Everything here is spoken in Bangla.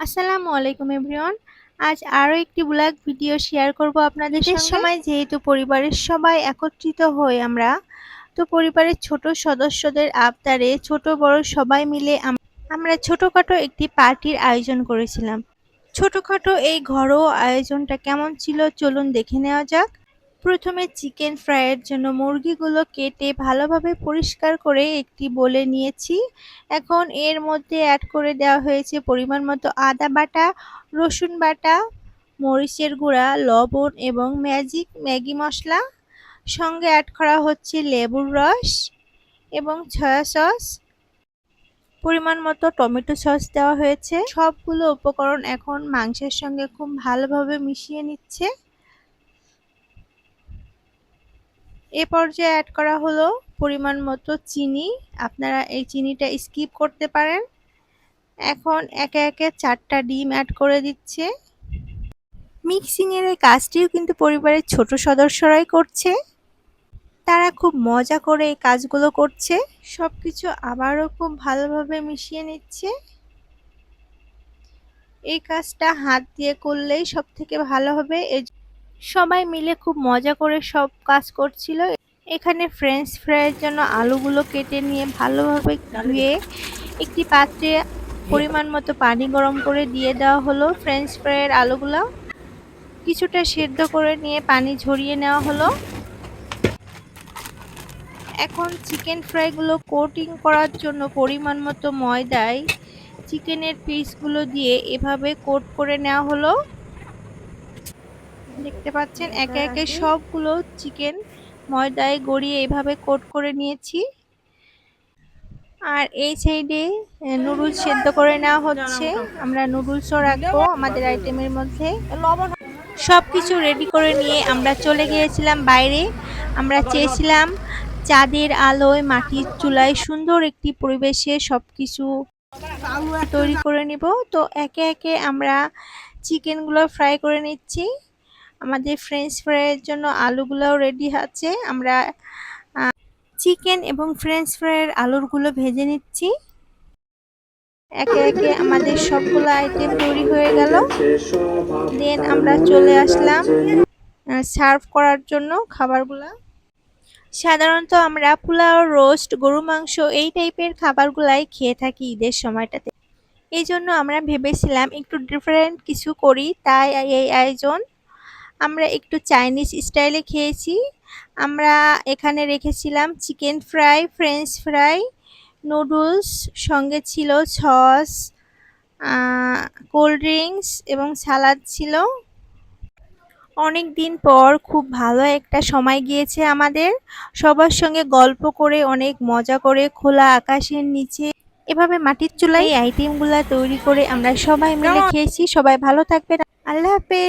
আসসালামু আলাইকুম এভরিওয়ান। আজ আরও একটি ব্লগ ভিডিও শেয়ার করব আপনাদের সময় যেহেতু পরিবারের সবাই একত্রিত হই আমরা তো পরিবারের ছোট সদস্যদের আবদারে ছোট বড় সবাই মিলে আম- আমরা ছোটখাটো একটি পার্টির আয়োজন করেছিলাম। ছোটখাটো এই ঘরোয়া আয়োজনটা কেমন ছিল চলুন দেখে নেওয়া যাক। প্রথমে চিকেন ফ্রাইয়ের জন্য মুরগিগুলো কেটে ভালোভাবে পরিষ্কার করে একটি বলে নিয়েছি। এখন এর মধ্যে অ্যাড করে দেওয়া হয়েছে পরিমাণ মতো আদা বাটা, রসুন বাটা, মরিচের গুঁড়া, লবণ এবং ম্যাজিক ম্যাগি মশলা। সঙ্গে অ্যাড করা হচ্ছে লেবুর রস এবং সয়া সস পরিমাণ মতো টমেটো সস দেওয়া হয়েছে। সবগুলো উপকরণ এখন মাংসের সঙ্গে খুব ভালোভাবে মিশিয়ে নিচ্ছে। এ পর্যায়ে অ্যাড করা হলো পরিমাণ মতো চিনি। আপনারা এই চিনিটা স্কিপ করতে পারেন। এখন একে একে চারটা ডিম অ্যাড করে দিচ্ছে। মিক্সিংয়ের এই কাজটিও কিন্তু পরিবারের ছোট সদস্যরাই করছে। তারা খুব মজা করে এই কাজগুলো করছে। সব কিছু আবারও খুব ভালোভাবে মিশিয়ে নিচ্ছে। এই কাজটা হাত দিয়ে করলেই সব থেকে ভালো হবে। সবাই মিলে খুব মজা করে সব কাজ করছিল। এখানে ফ্রেঞ্চ ফ্রাইয়ের জন্য আলুগুলো কেটে নিয়ে ভালোভাবে ধুয়ে একটি পাত্রে পরিমাণ মতো পানি গরম করে দিয়ে দেওয়া হলো ফ্রেঞ্চ ফ্রাইয়ের আলুগুলো। কিছুটা সেদ্ধ করে নিয়ে পানি ঝরিয়ে নেওয়া হলো। এখন চিকেন ফ্রাইগুলো কোটিং করার জন্য পরিমাণ মতো ময়দায় চিকেনের পিসগুলো দিয়ে এভাবে কোট করে নেওয়া হলো। দেখতে পাচ্ছেন, একে একে সবগুলো চিকেন ময়দায় গড়িয়ে এভাবে কোট করে নিয়েছি। আর এই সাইডে নুডলস সেদ্ধ করে নেওয়া হচ্ছে। আমরা নুডলসও রাখব আমাদের আইটেমের মধ্যে। সব কিছু রেডি করে নিয়ে আমরা চলে গিয়েছিলাম বাইরে। আমরা চেয়েছিলাম চাঁদের আলোয়, মাটির চুলায় সুন্দর একটি পরিবেশে সব কিছু তৈরি করে নিব। তো একে একে আমরা চিকেনগুলো ফ্রাই করে নিচ্ছি। আমাদের ফ্রেঞ্চ ফ্রাইয়ের জন্য আলুগুলোও রেডি আছে। আমরা চিকেন এবং ফ্রেঞ্চ ফ্রাইয়ের আলুরগুলো ভেজে নিচ্ছি। একে একে আমাদের সবগুলো আইটেম তৈরি হয়ে গেল। দেন আমরা চলে আসলাম সার্ভ করার জন্য খাবারগুলো। সাধারণত আমরা পোলাও রোস্ট গরু মাংস এই টাইপের খাবারগুলাই খেয়ে থাকি ঈদের সময়টাতে। এই জন্য আমরা ভেবেছিলাম একটু ডিফারেন্ট কিছু করি, তাই এই আয়োজন আমরা একটু চাইনিজ স্টাইলে খেয়েছি। আমরা এখানে রেখেছিলাম chicken fry French fry noodles সঙ্গে ছিল সস কোল্ড ড্রিঙ্কস এবং সালাদ ছিল। অনেক দিন পর খুব ভালো একটা সময় গিয়েছে আমাদের। সবার সঙ্গে গল্প করে অনেক মজা করে খোলা আকাশের নিচে। এভাবে মাটির চুলাই আইটেমগুলো তৈরি করে আমরা সবাই মিলে খেয়েছি। সবাই ভালো থাকবেন। আল্লাহ হাফেজ।